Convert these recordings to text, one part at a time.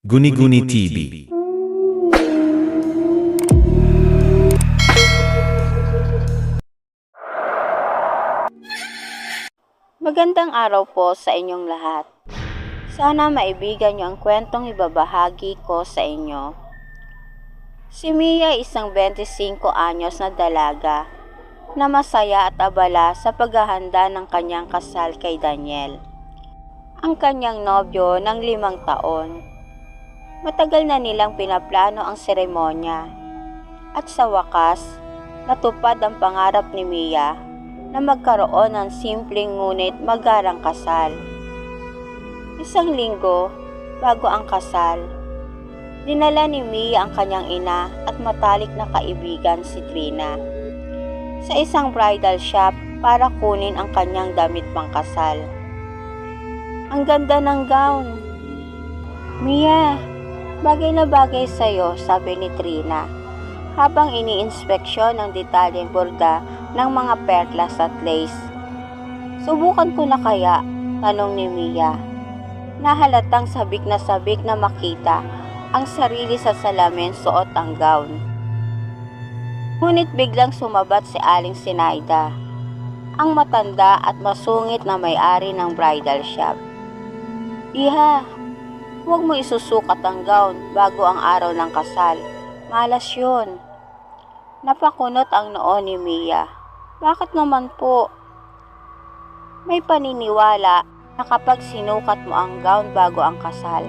Guni-Guni TV. Magandang araw po sa inyong lahat. Sana maibigan niyo ang kwentong ibabahagi ko sa inyo. Si Mia ay isang 25 anyos na dalaga na masaya at abala sa paghahanda ng kanyang kasal kay Daniel. Ang kanyang nobyo ng limang taon. Matagal na nilang pinaplano ang seremonya. At sa wakas, natupad ang pangarap ni Mia na magkaroon ng simpleng ngunit magarang kasal. Isang linggo bago ang kasal, dinala ni Mia ang kanyang ina at matalik na kaibigan si Trina sa isang bridal shop para kunin ang kanyang damit pangkasal. Ang ganda ng gown. Mia, bagay na bagay sa'yo, sabi ni Trina habang ini-inspeksyon ang detalyeng borda ng mga perlas at lace. Subukan ko na kaya? Tanong ni Mia. Nahalatang sabik na sabik na makita ang sarili sa salamin suot ang gown. Ngunit biglang sumabat si Aling Sinaida, ang matanda at masungit na may-ari ng bridal shop. Iha, huwag mo isusukat ang gown bago ang araw ng kasal. Malas yun. Napakunot ang noo ni Mia. Bakit naman po? May paniniwala na kapag sinukat mo ang gown bago ang kasal,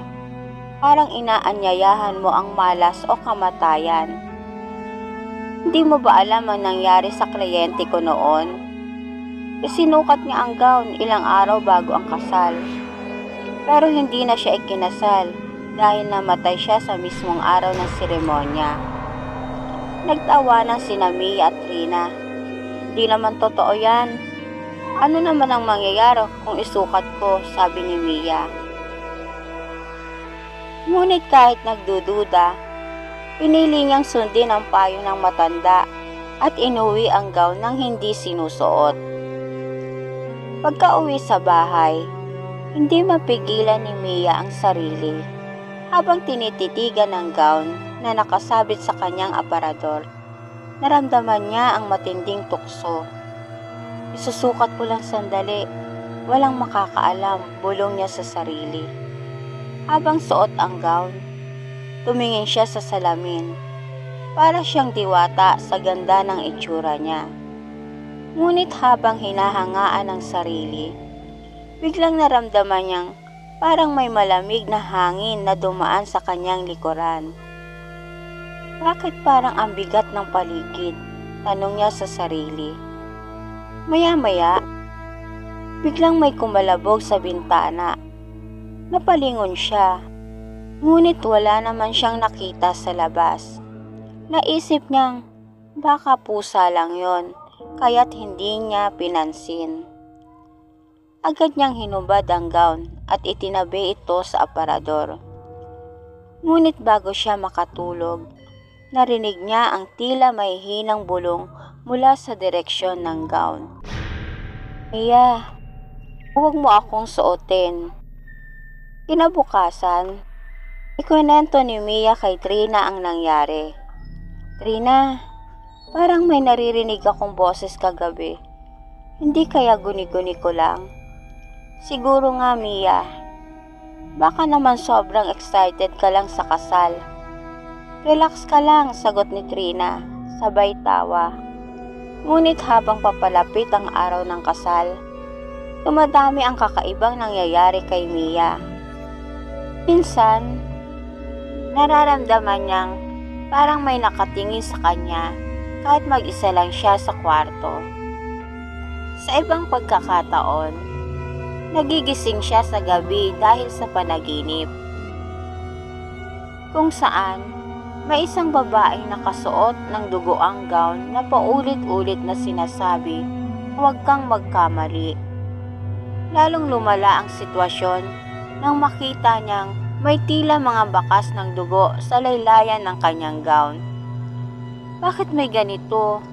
parang inaanyayahan mo ang malas o kamatayan. Hindi mo ba alam ang nangyari sa kliyente ko noon? Isinukat niya ang gown ilang araw bago ang kasal. Pero hindi na siya ikinasal dahil namatay siya sa mismong araw ng seremonya. Nagtawanan si Mia at Trina. Di naman totoo yan. Ano naman ang mangyayari kung isukat ko, sabi ni Mia. Ngunit kahit nagdududa, pinili niyang sundin ang payo ng matanda at inuwi ang gown ng hindi sinusuot. Pagka uwi sa bahay, hindi mapigilan ni Mia ang sarili habang tinititigan ng gown na nakasabit sa kanyang aparador. Naramdaman niya ang matinding tukso. Isusukat ko lang sandali, walang makakaalam, bulong niya sa sarili. Habang suot ang gown, tumingin siya sa salamin. Para siyang diwata sa ganda ng itsura niya. Ngunit habang hinahangaan ang sarili, biglang naramdaman niyang parang may malamig na hangin na dumaan sa kanyang likuran. Bakit parang ang bigat ng paligid? Tanong niya sa sarili. Maya-maya, biglang may kumalabog sa bintana. Napalingon siya, ngunit wala naman siyang nakita sa labas. Naisip niyang baka pusa lang yon, kaya't hindi niya pinansin. Agad niyang hinubad ang gown at itinabi ito sa aparador. Ngunit bago siya makatulog, narinig niya ang tila may hinang bulong mula sa direksyon ng gown. Mia, huwag mo akong suotin. Kinabukasan, ikwento ni Mia kay Trina ang nangyari. Trina, parang may naririnig akong boses kagabi. Hindi kaya guni-guni ko lang. Siguro nga, Mia. Baka naman sobrang excited ka lang sa kasal. Relax ka lang, sagot ni Trina, sabay tawa. Ngunit habang papalapit ang araw ng kasal, tumadami ang kakaibang nangyayari kay Mia. Minsan, nararamdaman niyang parang may nakatingin sa kanya kahit mag-isa lang siya sa kwarto. Sa ibang pagkakataon, nagigising siya sa gabi dahil sa panaginip. Kung saan, may isang babaeng nakasuot ng dugoang gown na paulit-ulit na sinasabi, huwag kang magkamali. Lalong lumala ang sitwasyon nang makita niyang may tila mga bakas ng dugo sa laylayan ng kanyang gown. Bakit may ganito?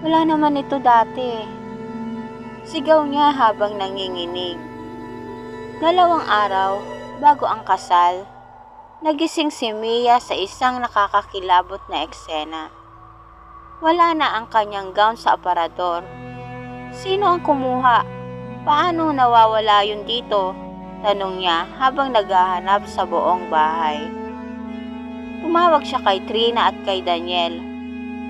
Wala naman ito dati. Sigaw niya habang nanginginig. Dalawang araw bago ang kasal, Nagising si Mia sa isang nakakakilabot na eksena. Wala na ang kanyang gown sa aparador. Sino ang kumuha? Paano nawawala yun dito? Tanong niya habang naghahanap sa buong bahay. Tumawag siya kay Trina at kay Daniel.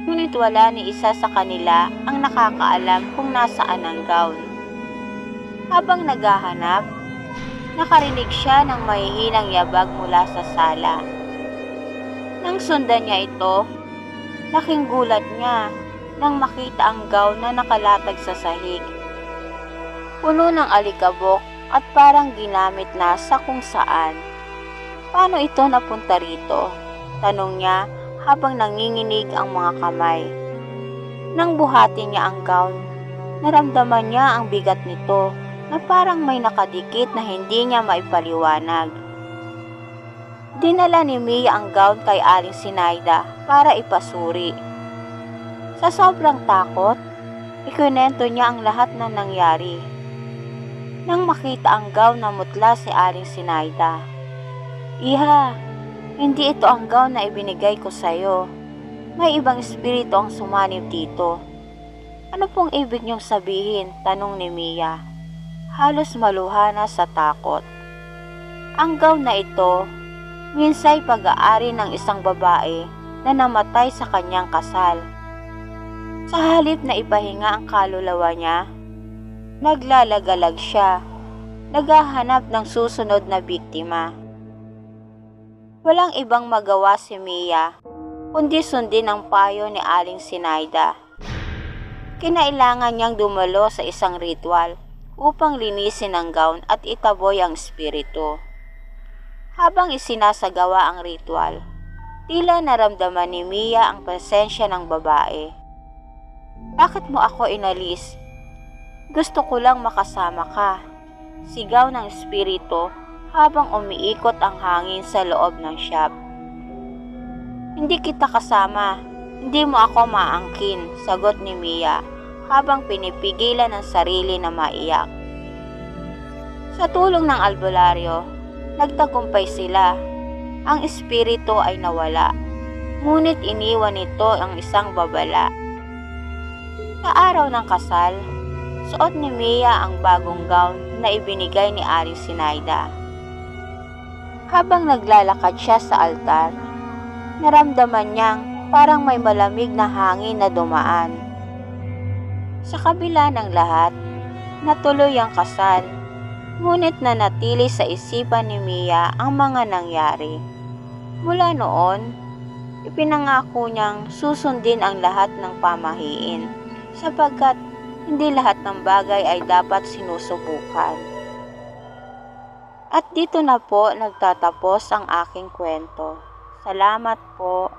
Ngunit wala ni isa sa kanila ang nakakaalam kung nasaan ang gown. Habang naghahanap, nakarinig siya ng mahihinang yabag mula sa sala. Nang sundan niya ito, laking gulat niya nang makita ang gown na nakalatag sa sahig. Puno ng alikabok at parang ginamit na sa kung saan. Paano ito napunta rito? Tanong niya habang nanginginig ang mga kamay. Nang buhati niya ang gown, naramdaman niya ang bigat nito na parang may nakadikit na hindi niya maipaliwanag. Dinala ni Mia ang gown kay Aling Sinaida para ipasuri. Sa sobrang takot, ikunento niya ang lahat ng nangyari. Nang makita ang gown na mutla si Aling Sinaida. Iha, hindi ito ang gown na ibinigay ko sa'yo. May ibang espiritu ang sumanib dito. Ano pong ibig niyong sabihin? Tanong ni Mia. Halos maluha na sa takot. Ang gown na ito, minsay pag-aari ng isang babae na namatay sa kanyang kasal. Sa halip na ipahinga ang kaluluwa niya, naglalagalag siya, naghahanap ng susunod na biktima. Walang ibang magawa si Mia, kundi sundin ang payo ni Aling Sinaida. Kinailangan niyang dumalo sa isang ritual upang linisin ang gown at itaboy ang espiritu. Habang isinasagawa ang ritual, tila naramdaman ni Mia ang presensya ng babae. Bakit mo ako inalis? Gusto ko lang makasama ka. Sigaw ng espiritu habang umiikot ang hangin sa loob ng shop. Hindi kita kasama. Hindi mo ako maangkin, sagot ni Mia habang pinipigilan ang sarili na maiyak. Sa tulong ng albularyo, nagtagumpay sila. Ang espiritu ay nawala, ngunit iniwan nito ang isang babala. Sa araw ng kasal, suot ni Mia ang bagong gown na ibinigay ni Ari Sinaida. Habang naglalakad siya sa altar, naramdaman niyang parang may malamig na hangin na dumaan. Sa kabila ng lahat, natuloy ang kasal, ngunit nanatili sa isipan ni Mia ang mga nangyari. Mula noon, ipinangako niyang susundin ang lahat ng pamahiin sapagkat hindi lahat ng bagay ay dapat sinusubukan. At dito na po nagtatapos ang aking kwento. Salamat po.